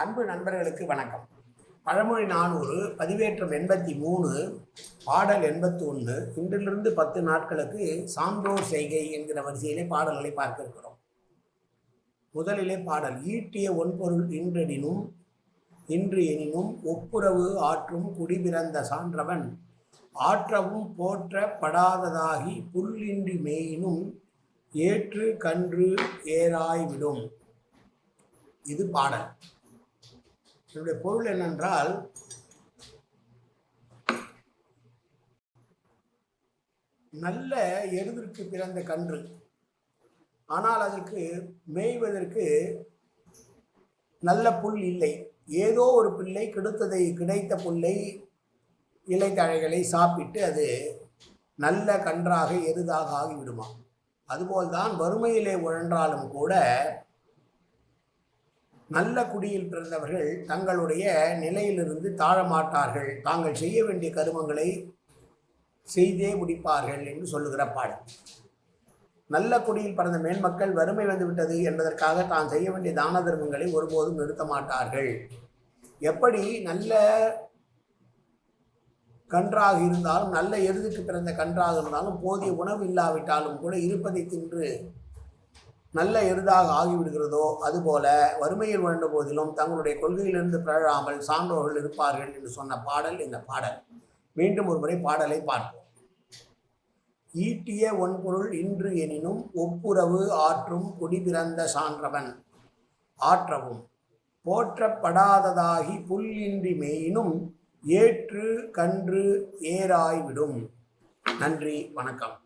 அன்பு நண்பர்களுக்கு வணக்கம். பழமொழி நானூறு பதிவேற்றம் எண்பத்தி மூணு பாடல் எண்பத்தி ஒன்று இன்றிலிருந்து பத்து நாட்களுக்கு சான்றோர் செய்கை என்கிற வரிசையிலே பாடல்களை பார்க்க இருக்கிறோம். முதலிலே பாடல் ஈட்டிய ஒன்பொருள் இன்றெனினும் இன்று எனினும் ஒப்புரவு ஆற்றும் குடிபிறந்த சான்றவன் ஆற்றவும் போற்றப்படாததாகி புல்லின்றி மேயினும் ஏற்று கன்று ஏறாய்விடும் இது பாடல். இதனுடைய பொருள் என்னென்றால் நல்ல எருதிற்கு பிறந்த கன்று. ஆனால் அதற்கு மேய்வதற்கு நல்ல புல் இல்லை. ஏதோ ஒரு பிள்ளை கிடைத்ததை கிடைத்த புல்லை இலைத்தழைகளை சாப்பிட்டு அது நல்ல கன்றாக எருதாக ஆகிவிடுமா அதுபோல்தான் வறுமையிலே உழன்றாலும் கூட நல்ல குடியில் பிறந்தவர்கள் தங்களுடைய நிலையிலிருந்து தாழ மாட்டார்கள் தாங்கள் செய்ய வேண்டிய கருமங்களை செய்தே முடிப்பார்கள் என்று சொல்லுகிற பாடல். நல்ல குடியில் பிறந்த மேன்மக்கள் வறுமை வந்துவிட்டது என்பதற்காக தான் செய்ய வேண்டிய தான தர்மங்களை ஒருபோதும் நிறுத்த மாட்டார்கள். எப்படி நல்ல கன்றாக இருந்தாலும் நல்ல எருதுக்கு பிறந்த கன்றாக இருந்தாலும் போதிய உணவு இல்லாவிட்டாலும் கூட இருப்பதை தின்று நல்ல எருதாக ஆகிவிடுகிறதோ அதுபோல வறுமையில் உழந்த போதிலும் தங்களுடைய கொள்கையிலிருந்து பிறழாமல் சான்றோர்கள் இருப்பார்கள் என்று சொன்ன பாடல் இந்த பாடல். மீண்டும் ஒரு முறை பாடலை பார்ப்போம். ஈட்டிய ஒன்பொருள் இன்று எனினும் ஒப்புரவு ஆற்றும் குடிபிறந்த சான்றவன். ஆற்றவும் போற்றப்படாததாகி புல்லின்றி மேயினும் ஏற்று கன்று ஏறாய்விடும். நன்றி வணக்கம்.